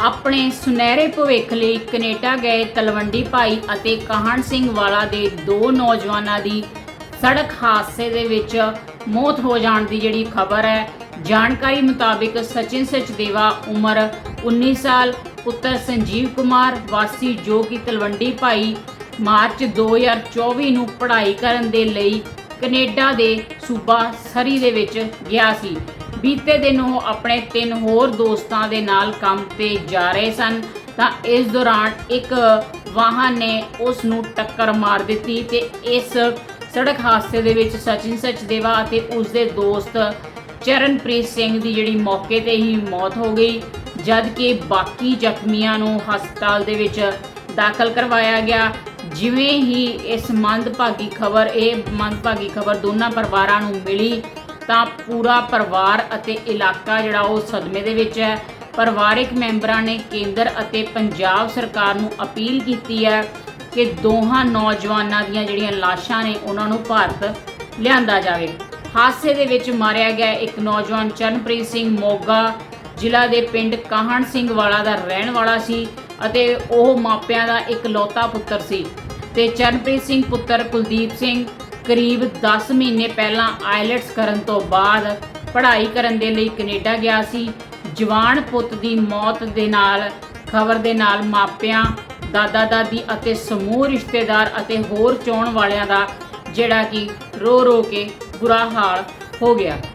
ਆਪਣੇ ਸੁਨਹਿਰੇ ਭਵਿੱਖ ਲਈ ਕੈਨੇਡਾ ਗਏ ਤਲਵੰਡੀ ਭਾਈ ਅਤੇ ਕਾਹਨ ਸਿੰਘ ਵਾਲਾ ਦੇ ਦੋ ਨੌਜਵਾਨਾਂ ਦੀ ਸੜਕ ਹਾਦਸੇ ਦੇ ਵਿੱਚ ਮੌਤ ਹੋ ਜਾਣ ਦੀ ਜਿਹੜੀ ਖਬਰ ਹੈ। ਜਾਣਕਾਰੀ ਮੁਤਾਬਿਕ ਸਚਿਨ ਸਚਦੇਵਾ ਉਮਰ 19 ਸਾਲ, ਪੁੱਤਰ ਸੰਜੀਵ ਕੁਮਾਰ, ਵਾਸੀ ਜੋ ਕਿ ਤਲਵੰਡੀ ਭਾਈ ਮਾਰਚ 2024 ਨੂੰ ਪੜ੍ਹਾਈ ਕਰਨ ਦੇ ਲਈ ਕੈਨੇਡਾ ਦੇ ਸੂਬਾ ਸਰੀ ਦੇ ਵਿੱਚ ਗਿਆ ਸੀ। ਬੀਤੇ ਦਿਨ ਉਹ ਆਪਣੇ ਤਿੰਨ ਹੋਰ ਦੋਸਤਾਂ ਦੇ ਨਾਲ ਕੰਮ ਤੇ ਜਾ ਰਹੇ ਸਨ, ਤਾਂ ਇਸ ਦੌਰਾਨ ਇੱਕ ਵਾਹਨ ਨੇ ਉਸ ਨੂੰ ਟੱਕਰ ਮਾਰ ਦਿੱਤੀ ਤੇ ਇਸ ਸੜਕ ਹਾਦਸੇ ਦੇ ਵਿੱਚ ਸਚਿਨ ਸਚਦੇਵਾ ਅਤੇ ਉਸ ਦੇ ਦੋਸਤ ਚਰਨਪ੍ਰੀਤ ਸਿੰਘ ਦੀ ਜਿਹੜੀ ਮੌਕੇ ਤੇ ਹੀ ਮੌਤ ਹੋ ਗਈ ਜਦ ਕਿ ਬਾਕੀ ਜ਼ਖਮੀਆਂ ਨੂੰ ਹਸਪਤਾਲ ਦੇ ਵਿੱਚ ਦਾਖਲ ਕਰਵਾਇਆ ਗਿਆ। ਜਿਵੇਂ ਹੀ ਇਸ ਮੰਦਭਾਗੀ ਖਬਰ, ਇਹ ਮੰਦਭਾਗੀ ਖਬਰ ਦੋਨਾਂ ਪਰਿਵਾਰਾਂ ਨੂੰ ਮਿਲੀ ਤਾਂ ਪੂਰਾ ਪਰਿਵਾਰ ਅਤੇ ਇਲਾਕਾ ਜਿਹੜਾ ਉਹ ਸਦਮੇ ਦੇ ਵਿੱਚ ਹੈ। ਪਰਿਵਾਰਿਕ ਮੈਂਬਰਾਂ ਨੇ ਕੇਂਦਰ ਅਤੇ ਪੰਜਾਬ ਸਰਕਾਰ ਨੂੰ ਅਪੀਲ ਕੀਤੀ ਹੈ ਕਿ ਦੋਹਾਂ ਨੌਜਵਾਨਾਂ ਦੀਆਂ ਜਿਹੜੀਆਂ ਲਾਸ਼ਾਂ ਨੇ ਉਹਨਾਂ ਨੂੰ ਭਾਰਤ ਲਿਆਂਦਾ ਜਾਵੇ। ਹਾਦਸੇ ਦੇ ਵਿੱਚ ਮਾਰਿਆ ਗਿਆ ਇੱਕ ਨੌਜਵਾਨ ਚਰਨਪ੍ਰੀਤ ਸਿੰਘ ਮੋਗਾ ਜ਼ਿਲ੍ਹਾ ਦੇ ਪਿੰਡ ਕਾਹਣ ਸਿੰਘ ਵਾਲਾ ਦਾ ਰਹਿਣ ਵਾਲਾ ਸੀ ਅਤੇ ਉਹ ਮਾਪਿਆਂ ਦਾ ਇੱਕ ਲੌਤਾ ਪੁੱਤਰ ਸੀ। ਤੇ ਚਰਨਪ੍ਰੀਤ ਸਿੰਘ ਪੁੱਤਰ ਕੁਲਦੀਪ ਸਿੰਘ ਕਰੀਬ 10 ਮਹੀਨੇ ਪਹਿਲਾਂ ਆਇਲਟਸ ਕਰਨ ਤੋਂ ਬਾਅਦ ਪੜ੍ਹਾਈ ਕਰਨ ਦੇ ਲਈ ਕੈਨੇਡਾ ਗਿਆ ਸੀ। ਜਵਾਨ ਪੁੱਤ ਦੀ ਮੌਤ ਦੇ ਨਾਲ, ਖਬਰ ਦੇ ਨਾਲ ਮਾਪਿਆਂ, ਦਾਦਾ ਦਾਦੀ ਅਤੇ ਸਮੂਹ ਰਿਸ਼ਤੇਦਾਰ ਅਤੇ ਹੋਰ ਚਾਹੁਣ ਵਾਲਿਆਂ ਦਾ ਜਿਹੜਾ ਕਿ ਰੋ ਰੋ ਕੇ ਬੁਰਾ ਹਾਲ ਹੋ ਗਿਆ।